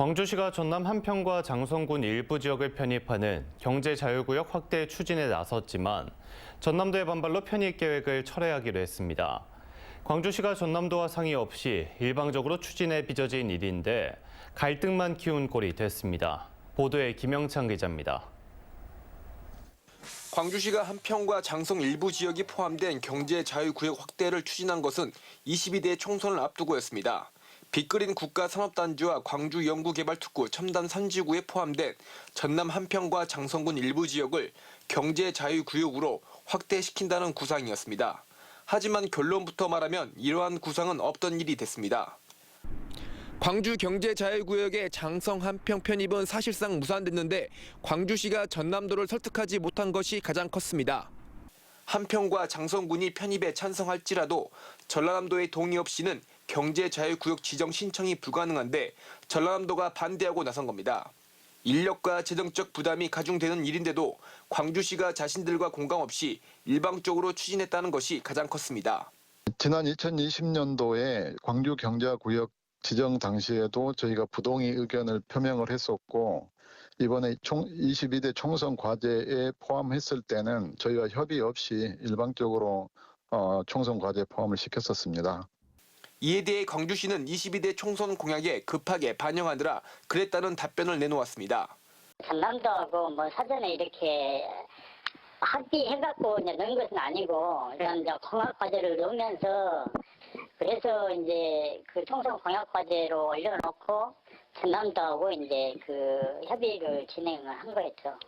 광주시가 전남 한평과 장성군 일부 지역을 편입하는 경제자유구역 확대 추진에 나섰지만 전남도의 반발로 편입 계획을 철회하기로 했습니다. 광주시가 전남도와 상의 없이 일방적으로 추진에 빚어진 일인데 갈등만 키운 꼴이 됐습니다. 보도에 김영창 기자입니다. 광주시가 한평과 장성 일부 지역이 포함된 경제 자유구역 확대를 추진한 것은 22대 총선을 앞두고였습니다. 빅그린 국가산업단지와 광주 연구개발특구 첨단 산지구에 포함된 전남 한평과 장성군 일부 지역을 경제 자유구역으로 확대시킨다는 구상이었습니다. 하지만 결론부터 말하면 이러한 구상은 없던 일이 됐습니다. 광주 경제자유구역의 장성 한평 편입은 사실상 무산됐는데 광주시가 전남도를 설득하지 못한 것이 가장 컸습니다. 한평과 장성군이 편입에 찬성할지라도 전라남도의 동의 없이는 경제자유구역 지정 신청이 불가능한데 전라남도가 반대하고 나선 겁니다. 인력과 재정적 부담이 가중되는 일인데도 광주시가 자신들과 공감 없이 일방적으로 추진했다는 것이 가장 컸습니다. 지난 2020년도에 광주 경제구역 지정 당시에도 저희가 부동의 의견을 표명을 했었고 이번에 총 22대 총선 과제에 포함했을 때는 저희가 협의 없이 일방적으로 어, 총선 과제에 포함을 시켰었습니다. 이에 대해 광주시는 22대 총선 공약에 급하게 반영하느라 그랬다는 답변을 내놓았습니다. 전남도하고 뭐 사전에 이렇게 합의해갖고 이제 넣은 것은 아니고 이런 이제 공약 과제를 넣으면서 그래서 이제 그 총선 공약 과제로 올려놓고 전남도하고 이제 그 협의를 진행을 한 거였죠.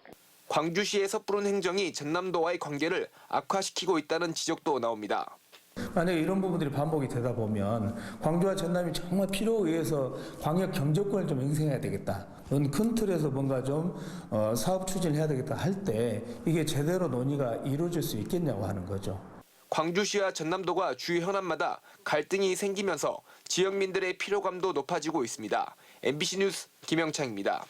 광주시의 섣부른 행정이 전남도와의 관계를 악화시키고 있다는 지적도 나옵니다. 만약에 이런 부분들이 반복이 되다 보면 광주와 전남이 정말 필요에 의해서 광역 경제권을 좀 행사해야 되겠다. 큰 틀에서 뭔가 좀 어, 사업 추진을 해야 되겠다 할 때 이게 제대로 논의가 이루어질 수 있겠냐고 하는 거죠. 광주시와 전남도가 주요 현안마다 갈등이 생기면서 지역민들의 피로감도 높아지고 있습니다. MBC 뉴스 김영창입니다.